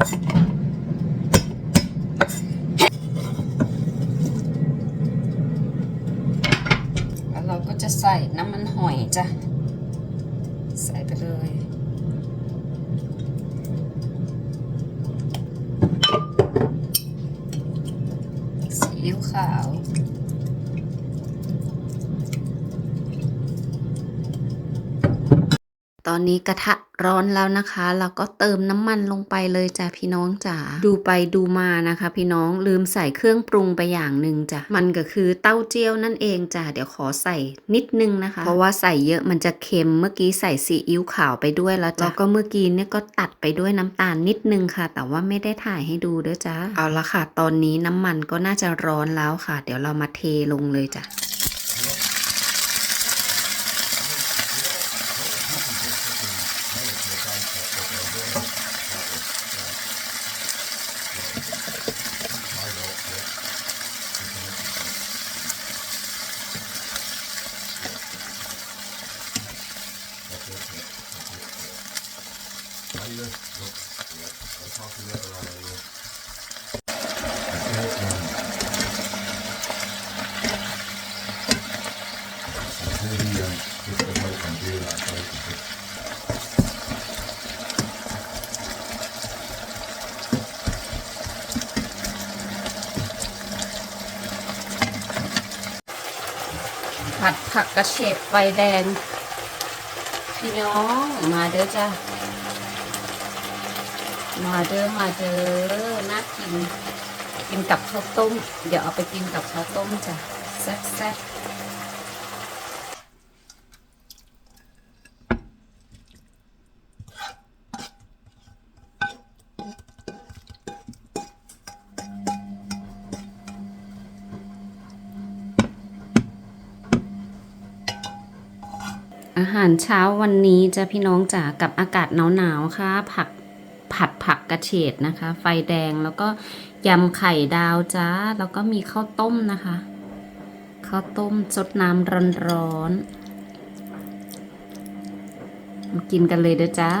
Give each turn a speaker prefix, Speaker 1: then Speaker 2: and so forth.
Speaker 1: แล
Speaker 2: ้วเราก็จะใส่น้ำมันหอยจ้ะ ใส่ไปเลยซีอิ๊วขาว ตอนนี้กระทะร้อนแล้วนะคะเราก็เติมน้ำมันลงไปเลยจ้ะพี่น้องจ๋าดูไปดูมานะคะ พี่น้องลืมใส่เครื่องปรุงไปอย่างหนึ่งจ้ะมันก็คือเต้าเจี้ยวนั่นเองจ้ะเดี๋ยวขอใส่นิดนึงนะคะ เพราะว่าใส่เยอะมันจะเค็มเมื่อกี้ใส่ซีอิ๊วขาวไปด้วยแล้วจ้ะแล้วก็เมื่อกี้เนี่ยก็ตัดไปด้วยน้ำตาลนิดนึงค่ะ แต่ว่าไม่ได้ถ่ายให้ดูเด้อจ้ะเอาละค่ะ ตอนนี้น้ำมันก็น่าจะร้อนแล้วค่ะ เดี๋ยวเรามาเทลงเลยจ้ะ ผัดผักกระเฉดไฟแดงพี่น้องมาเด้อจ้ะ มาเด้อมาเด้อน่ากินกินกับข้าวต้ม เดี๋ยวเอาไปกินกับข้าวต้มจ้ะแซ่บแซ่บอาหารเช้าวันนี้จะพี่น้องจ๋ากับอากาศหนาวๆค่ะ ผัก ผัดผักกระเฉดนะคะ ไฟแดงแล้วก็ยำไข่ดาวจ้า แล้วก็มีข้าวต้มนะคะ ข้าวต้มสดน้ำร้อนๆมากินกันเลยเด้อจ้า